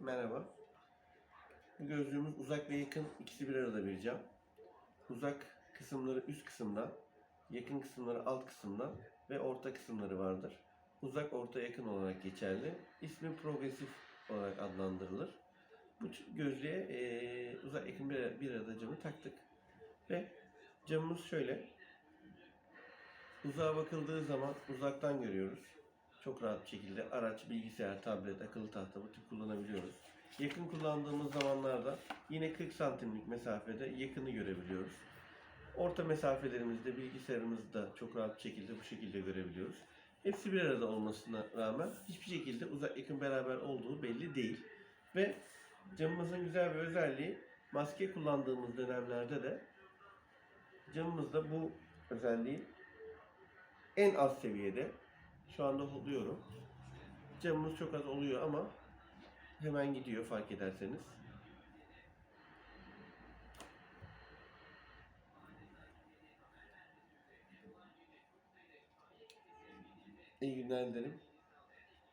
Merhaba. Bu gözlüğümüz uzak ve yakın ikisi bir arada bir cam. Uzak kısımları üst kısımda, yakın kısımları alt kısımda ve orta kısımları vardır. Uzak, orta, yakın olarak geçerli. İsmi progresif olarak adlandırılır. Bu gözlüğe eee, uzak yakın bir, bir arada camı taktık. Ve camımız şöyle. Uzağa bakıldığı zaman uzaktan görüyoruz. Çok rahat şekilde araç, bilgisayar, tablet, akıllı tahta bu tip kullanabiliyoruz. Yakın kullandığımız zamanlarda yine 40 santimlik mesafede yakını görebiliyoruz. Orta mesafelerimizde bilgisayarımızda çok rahat şekilde bu şekilde görebiliyoruz. Hepsi bir arada olmasına rağmen hiçbir şekilde uzak yakın beraber olduğu belli değil. Ve camımızın güzel bir özelliği maske kullandığımız dönemlerde de camımızda bu özelliği en az seviyede şu anda oluyorum. Camımız çok az oluyor ama hemen gidiyor fark ederseniz. İyi günler dilerim.